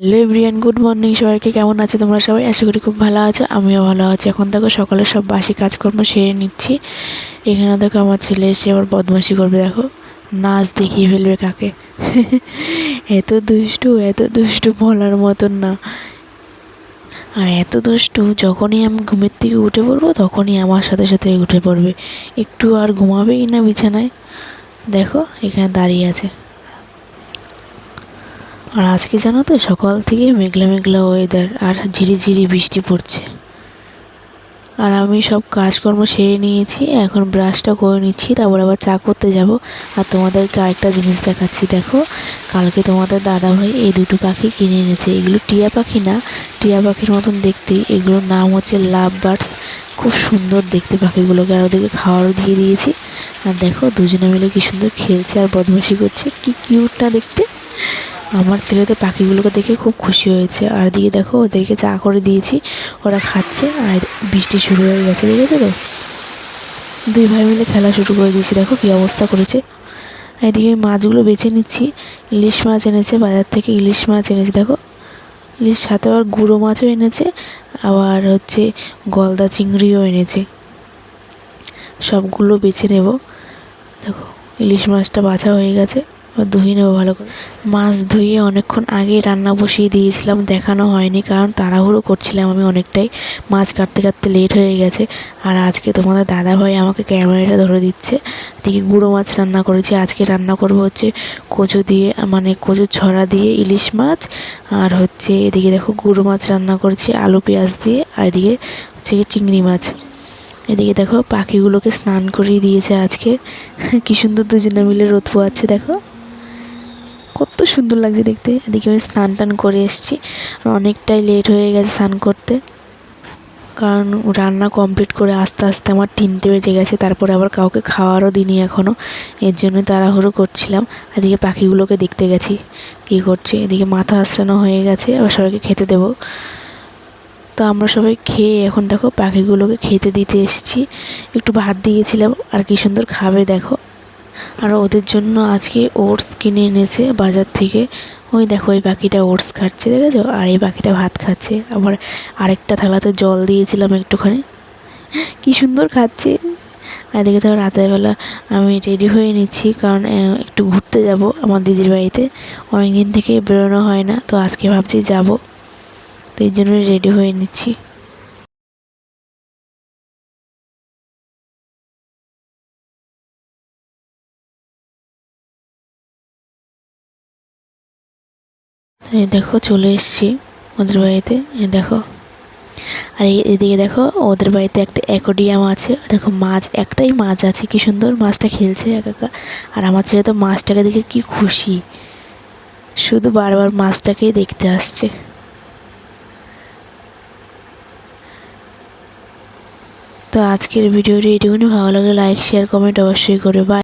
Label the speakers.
Speaker 1: Hello good morning সবাইকে কেমন আছে তোমরা সবাই? আশা করি খুব ভালো আছো, আমিও ভালো আছি। এখন দেখো সকালে সব বাসি কাজকর্ম সেরে নিচ্ছি। এখানে দেখো আমার ছেলে এসে আবার বদমাশি করবে, দেখো। নাচ দেখিয়ে ফেলবে কাকে। এত দুষ্টু এত দুষ্টু বলার মতন না। আর এত দুষ্টু, যখনই আমি ঘুমের থেকে উঠে পড়ব, তখনই আমার সাথে সাথে উঠে পড়বে। একটু আর ঘুমাবেই না বিছানায়। দেখো, এখানে দাঁড়িয়ে আছে। আর আজকে জানো তো সকাল থেকে মেঘলা মেঘলা ওয়েদার আর ঝিরিঝিরি বৃষ্টি পড়ছে। আর আমি সব কাজকর্ম সেরে নিয়েছি, এখন ব্রাশটা করে নিচ্ছি, তারপর আবার চা করতে যাব। আর তোমাদেরকে আরেকটা জিনিস দেখাচ্ছি, দেখো, কালকে তোমাদের দাদাভাই এই দুটো পাখি কিনে এনেছে। এগুলো টিয়া পাখি না, টিয়া পাখির মতন দেখতে। এগুলোর নাম হচ্ছে লাভ বার্ডস খুব সুন্দর দেখতে পাখিগুলোকে, আর ওদেরকে খাওয়ারও দিয়ে দিয়েছি। আর দেখো, দুজনে মিলে কি সুন্দর খেলছে আর বদমাশি করছে। কি কিউট না দেখতে। আমার ছেলেদের পাখিগুলোকে দেখে খুব খুশি হয়েছে। আর দিকে দেখো, ওদেরকে চা করে দিয়েছি, ওরা খাচ্ছে, আর বৃষ্টি শুরু হয়ে গেছে, দেখেছ তো? দুই ভাই মিলে খেলা শুরু করে দিয়েছি, দেখো কী অবস্থা করেছে। এদিকে মাছগুলো বেছে নিচ্ছি, ইলিশ মাছ এনেছে, বাজার থেকে ইলিশ মাছ এনেছে, দেখো। ইলিশ সাথে আবার গুঁড়ো মাছও এনেছে, আবার হচ্ছে গলদা চিংড়িও এনেছে। সবগুলো বেছে নেব। দেখো, ইলিশ মাছটা বাছা হয়ে গেছে। ধুয়ে নেব ভালো করে। মাছ ধুয়ে অনেকক্ষণ আগেই রান্না বসিয়ে দিয়েছিলাম, দেখানো হয়নি কারণ তাড়াহুড়ো করছিলাম আমি অনেকটাই। মাছ কাটতে কাটতে লেট হয়ে গেছে। আর আজকে তোমাদের দাদাভাই আমাকে ক্যামেরাটা ধরে দিচ্ছে। এদিকে গুঁড়ো মাছ রান্না করেছি। আজকে রান্না করব হচ্ছে কচু দিয়ে মানে কচু ছড়া দিয়ে ইলিশ মাছ। আর হচ্ছে এদিকে দেখো গুঁড়ো মাছ রান্না করেছি, আলু পেঁয়াজ দিয়ে। আর এদিকে হচ্ছে চিংড়ি মাছ। এদিকে দেখো পাখিগুলোকে স্নান করিয়ে দিয়েছে আজকে। কি সুন্দর দুজনে মিলে রোদ পোয়াচ্ছে দেখো। কত সুন্দর লাগছে দেখতে। এদিকে আমি স্নান টান করে এসেছি। অনেকটাই লেট হয়ে গেছে স্নান করতে। কারণ রান্না কমপ্লিট করে আস্তে আস্তে আমার তিনটে বেজে গেছে। তারপরে আবার কাউকে খাওয়ারও দিইনি এখনও এর জন্য তাড়াহুড়ো করছিলাম। এদিকে পাখিগুলোকে দেখতে গেছি। কী করছে? এদিকে মাথা আশ্রানো হয়ে গেছে। আবার সবাইকে খেতে দেবো। তো আমরা সবাই খেয়ে এখন দেখো পাখিগুলোকে খেতে দিতে এসেছি। একটু ভাত দিয়েছিলাম। আর কি সুন্দর খাবে দেখো। আর ওদের জন্য আজকে ওটস কিনে এনেছে বাজার থেকে। ওই দেখো ওই পাখিটা ওটস খাচ্ছে, দেখেছ? আর এই পাখিটা ভাত খাচ্ছে। আবার আরেকটা থালাতে জল দিয়েছিলাম একটুখানি। কি সুন্দর খাচ্ছে। আর দেখে তো রাতেরবেলা আমি রেডি হয়ে নিচ্ছি, কারণ একটু ঘুরতে যাব আমার দিদির বাড়িতে। অনেক দিন থেকে বেরোনো হয় না, তো আজকে ভাবছি যাব। তো এই জন্য রেডি হয়ে নিচ্ছি। এই দেখো চলে এসছি ওদের বাড়িতে। এই দেখো। আর এদিকে দেখো, ওদের বাড়িতে একটা অ্যাকোডিয়াম আছে। দেখো মাছ, একটাই মাছ আছে। কি সুন্দর মাছটা খেলছে একা একা। আর আমার ছেলে তো মাছটাকে দেখে কি খুশি। শুধু বারবার মাছটাকেই দেখতে আসছে। তো আজকের ভিডিওটি এটুকুনি। ভালো লাগে লাইক শেয়ার কমেন্ট অবশ্যই করে বাই